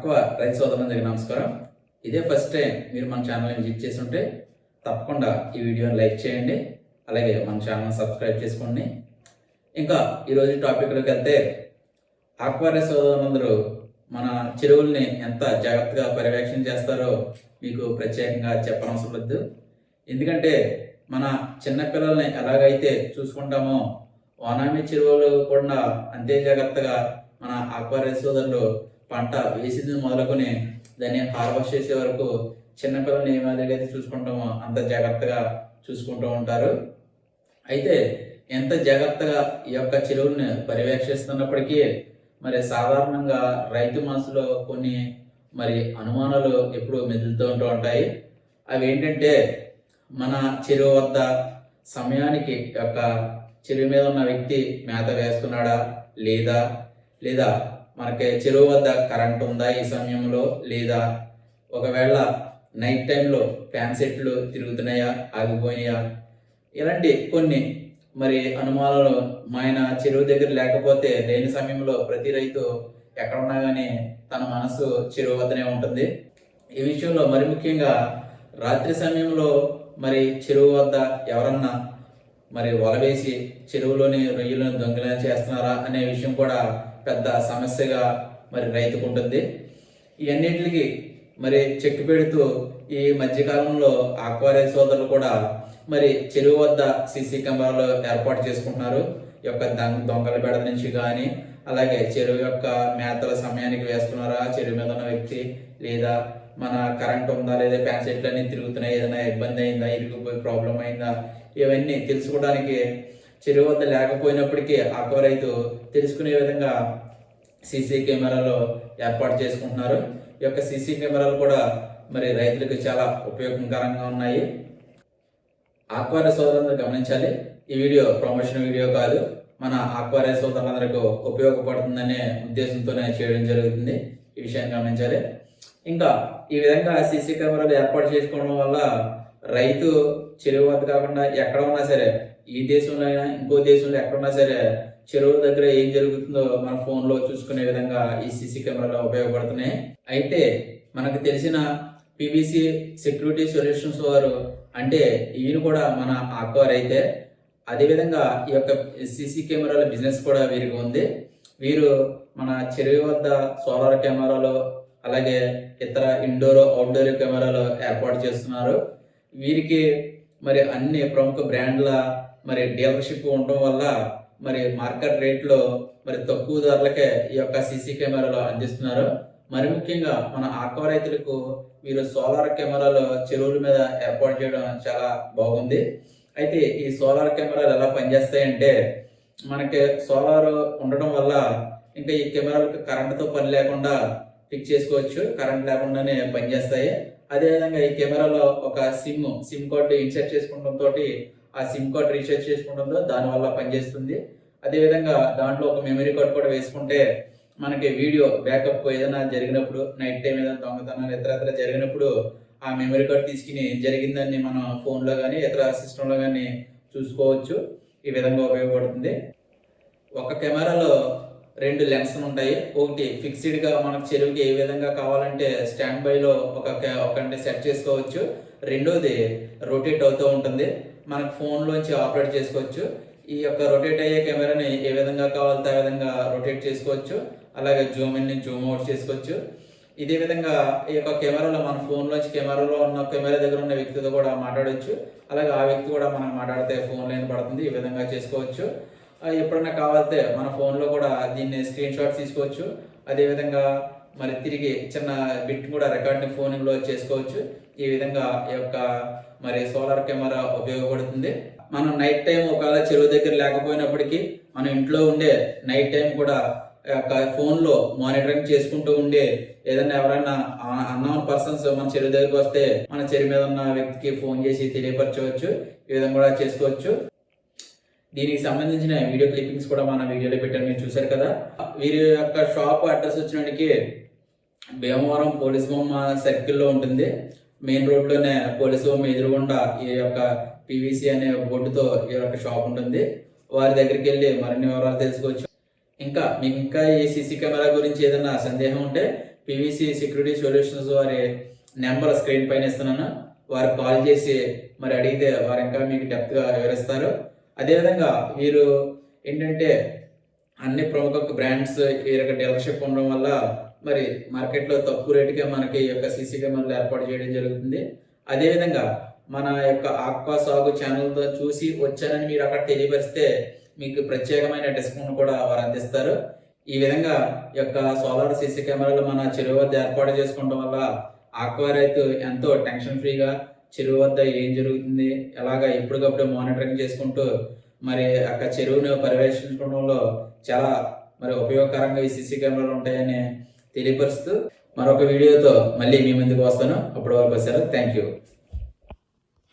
Aqua రైతు సోదరులందరికీ నమస్కారం. ఇదే ఫస్ట్ టైం మీరు మన ఛానల్ని విజిట్ చేసి ఉంటే తప్పకుండా ఈ వీడియోని లైక్ చేయండి. అలాగే మన ఛానల్ సబ్స్క్రైబ్ చేసుకోండి. ఇంకా ఈరోజు టాపిక్లోకి వెళ్తే ఆక్వా సోదరులందరూ మన చెరువుల్ని ఎంత జాగ్రత్తగా పర్యవేక్షణ చేస్తారో మీకు ప్రత్యేకంగా చెప్పనవసరం లేదు. ఎందుకంటే మన చిన్నపిల్లల్ని ఎలాగైతే చూసుకుంటామో వానామి చెరువులు కూడా అంతే జాగ్రత్తగా మన ఆక్వారియస్ సోదరులు పంట వేసింది మొదలుకొని దాన్ని హార్వెస్ట్ చేసే వరకు చిన్నపిల్లల్ని ఏ మాదిరిగా అయితే చూసుకుంటామో అంత జాగ్రత్తగా చూసుకుంటూ ఉంటారు. అయితే ఎంత జాగ్రత్తగా ఈ యొక్క చెరువుని పర్యవేక్షిస్తున్నప్పటికీ మరి సాధారణంగా రైతు మనసులో కొన్ని మరి అనుమానాలు ఎప్పుడూ మెదులుతూ ఉంటూ ఉంటాయి. అవి ఏంటంటే మన చెరువు వద్ద సమయానికి యొక్క చెరువు మీద ఉన్న వ్యక్తి మేత వేస్తున్నాడా లేదా? లేదా మనకి చెరువు వద్ద కరెంట్ ఉందా ఈ సమయంలో? లేదా ఒకవేళ నైట్ టైంలో ఫ్యాన్ సెట్లు తిరుగుతున్నాయా? ఆగిపోయినాయా? ఇలాంటి కొన్ని మరి అనుమానాలు మా ఆయన చెరువు దగ్గర లేకపోతే లేని సమయంలో ప్రతి రైతు ఎక్కడున్నా కానీ తన మనసు చెరువు వద్దనే ఉంటుంది. ఈ విషయంలో మరి ముఖ్యంగా రాత్రి సమయంలో మరి చెరువు వద్ద ఎవరన్నా మరి వల వేసి చెరువులోని రొయ్యలను దొంగలం చేస్తున్నారా అనే విషయం కూడా పెద్ద సమస్యగా మరి రైతుకు ఉంటుంది. ఇవన్నిటికి మరి చెక్కు పెడుతూ ఈ మధ్యకాలంలో ఆక్వారీ సోదరులు కూడా మరి చెరువు వద్ద సీసీ కెమెరాలు ఏర్పాటు చేసుకుంటున్నారు. ఈ యొక్క దొంగల బెడద నుంచి కానీ అలాగే చెరువు యొక్క మేతల సమయానికి వేస్తున్నారా? చెరువు మీద ఉన్న వ్యక్తి లేదా మన కరెంట్ ఉందా? లేదా ఫ్యాన్ సెట్లు అన్ని తిరుగుతున్నాయి? ఏదైనా ఇబ్బంది అయిందా? ఇరిగిపోయి ప్రాబ్లం అయిందా? ఇవన్నీ తెలుసుకోవడానికి చెరువు వద్ద లేకపోయినప్పటికీ ఆక్వా రైతు తెలుసుకునే విధంగా సీసీ కెమెరాలు ఏర్పాటు చేసుకుంటున్నారు. ఈ యొక్క సీసీ కెమెరాలు కూడా మరి రైతులకు చాలా ఉపయోగకరంగా ఉన్నాయి. ఆక్వార సోదరులందరూ గమనించాలి. ఈ వీడియో ప్రమోషన్ వీడియో కాదు. మన ఆక్వారే సోదరులందరికీ ఉపయోగపడుతుందనే ఉద్దేశంతోనే చేయడం జరుగుతుంది. ఈ విషయాన్ని గమనించాలి. ఇంకా ఈ విధంగా సీసీ కెమెరాలు ఏర్పాటు చేసుకోవడం వల్ల రైతు చెరువు వద్ద కాకుండా ఎక్కడ ఉన్నా సరే ఈ దేశంలో అయినా ఇంకో దేశంలో ఎక్కడున్నా సరే చెరువు దగ్గర ఏం జరుగుతుందో మన ఫోన్లో చూసుకునే విధంగా ఈ సీసీ కెమెరాలు ఉపయోగపడుతున్నాయి. అయితే మనకు తెలిసిన పీవీసీ సెక్యూరిటీ సొల్యూషన్స్ వారు అంటే ఈయన కూడా మన ఆక్వార్ అయితే అదేవిధంగా ఈ యొక్క సీసీ కెమెరాల బిజినెస్ కూడా వీరికి ఉంది. వీరు మన చెరువు వద్ద సోలార్ కెమెరాలు అలాగే ఇతర ఇండోర్ అవుట్డోర్ కెమెరాలు ఏర్పాటు చేస్తున్నారు. వీరికి మరి అన్ని ప్రముఖ బ్రాండ్ల మరి డీలర్షిప్ ఉండటం వల్ల మరి మార్కెట్ రేట్లో మరి తక్కువ ధరలకే ఈ యొక్క సీసీ కెమెరాలు అందిస్తున్నారు. మరి ముఖ్యంగా మన ఆక్వా రైతులకు వీరు సోలార్ కెమెరాలు చెరువుల మీద ఏర్పాటు చేయడం చాలా బాగుంది. అయితే ఈ సోలార్ కెమెరాలు ఎలా పనిచేస్తాయంటే మనకి సోలార్ ఉండడం వల్ల ఇంకా ఈ కెమెరాలకు కరెంటుతో పని లేకుండా ఫిక్స్ చేసుకోవచ్చు. కరెంట్ లేకుండానే పనిచేస్తాయి. అదేవిధంగా ఈ కెమెరాలో ఒక సిమ్ సిమ్ కార్డు ఇన్సర్ట్ చేసుకోవడంతో ఆ సిమ్ కార్డ్ రీఛార్జ్ చేసుకుంటుందో దానివల్ల పనిచేస్తుంది. అదేవిధంగా దాంట్లో ఒక మెమరీ కార్డ్ కూడా వేసుకుంటే మనకి వీడియో బ్యాకప్ ఏదైనా జరిగినప్పుడు నైట్ టైం ఏదైనా దొంగతనాలు ఇతర ఇతర జరిగినప్పుడు ఆ మెమరీ కార్డ్ తీసుకుని జరిగిందని మనం ఫోన్లో కానీ ఇతర సిస్టంలో కానీ చూసుకోవచ్చు. ఈ విధంగా ఉపయోగపడుతుంది. ఒక కెమెరాలో రెండు లెన్స్ ఉంటాయి. ఒకటి ఫిక్స్డ్గా మనకు చెరువుకి ఏ విధంగా కావాలంటే స్టాండ్ బైలో ఒక కె- ఒకటి సెట్ చేసుకోవచ్చు. రెండోది రొటేట్ అవుతూ ఉంటుంది. మనకు ఫోన్లోంచి ఆపరేట్ చేసుకోవచ్చు. ఈ యొక్క రొటేట్ అయ్యే కెమెరాని ఏ విధంగా కావాలంటే ఆ విధంగా రొటేట్ చేసుకోవచ్చు. అలాగే జూమ్ ఇన్ని జూమ్ అవుట్ చేసుకోవచ్చు. ఇదే విధంగా ఈ యొక్క కెమెరాలో మన ఫోన్లోంచి కెమెరాలో ఉన్న కెమెరా దగ్గర ఉన్న వ్యక్తితో కూడా మాట్లాడవచ్చు అలాగే ఆ వ్యక్తి కూడా మనం మాట్లాడితే ఫోన్ లైన్ పడుతుంది. ఈ విధంగా చేసుకోవచ్చు. ఎప్పుడన్నా కావాలితే మన ఫోన్లో కూడా దీన్ని స్క్రీన్ షాట్ తీసుకోవచ్చు. అదేవిధంగా మరి తిరిగి చిన్న బిట్ కూడా రికార్డింగ్ ఫోనింగ్లో చేసుకోవచ్చు. ఈ విధంగా ఈ యొక్క మరి సోలార్ కెమెరా ఉపయోగపడుతుంది. మనం నైట్ టైం ఒకవేళ చెరువు దగ్గర లేకపోయినప్పటికీ మనం ఇంట్లో ఉండే నైట్ టైం కూడా యొక్క ఫోన్లో మానిటరింగ్ చేసుకుంటూ ఉండే ఏదైనా ఎవరైనా అన్నోన్ పర్సన్స్ మన చెరువు దగ్గరికి వస్తే మన చెరువు మీద ఉన్న వ్యక్తికి ఫోన్ చేసి తెలియపరచవచ్చు. ఈ విధంగా కూడా చేసుకోవచ్చు. దీనికి సంబంధించిన వీడియో క్లిప్పింగ్స్ కూడా మన వీడియోలో పెట్టారు మీరు చూశారు కదా. వీరి యొక్క షాప్ అడ్రస్ వచ్చినడికి భీమవరం పోలీస్ బొమ్మ సర్కిల్లో ఉంటుంది. మెయిన్ రోడ్లోనే పోలీస్ బొమ్మ ఎదురుగుండా ఈ యొక్క పీవీసీ అనే బోర్డుతో ఈ యొక్క షాప్ ఉంటుంది. వారి దగ్గరికి వెళ్ళి మరిన్ని వివరాలు తెలుసుకోవచ్చు. ఇంకా మీకు ఇంకా ఈ సీసీ కెమెరా గురించి ఏదైనా సందేహం ఉంటే పివిసి సెక్యూరిటీ సొల్యూషన్స్ వారి నెంబర్ స్క్రీన్ పైన ఇస్తున్నాను. వారు కాల్ చేసి మరి అడిగితే వారు ఇంకా మీకు డెప్త్గా వివరిస్తారు. అదేవిధంగా వీరు ఏంటంటే అన్ని ప్రముఖ బ్రాండ్స్ ఈ యొక్క డీలర్షిప్ ఉండడం వల్ల మరి మార్కెట్లో తక్కువ రేటుకే మనకి ఈ యొక్క సీసీ కెమెరాలు ఏర్పాటు చేయడం జరుగుతుంది. అదేవిధంగా మన యొక్క ఆక్వా సాగు ఛానల్తో చూసి వచ్చానని మీరు అక్కడ తెలియపరిస్తే మీకు ప్రత్యేకమైన డిస్కౌంట్ కూడా వారు అందిస్తారు. ఈ విధంగా ఈ యొక్క సోలార్ సీసీ కెమెరాలు మన చెరువు వద్ద ఏర్పాటు చేసుకోవడం వల్ల ఆక్వా రైతు ఎంతో టెన్షన్ ఫ్రీగా చెరువు వద్ద ఏం జరుగుతుంది ఎలాగ ఎప్పటికప్పుడు మానిటరింగ్ చేసుకుంటూ మరి అక్కడ చెరువును పర్యవేక్షించడంలో చాలా మరి ఉపయోగకరంగా ఈ సీసీ కెమెరాలు ఉంటాయని తెలియపరుస్తూ మరొక వీడియోతో మళ్ళీ మీ ముందుకు వస్తాను. అప్పటి వరకు వచ్చారు థ్యాంక్ యూ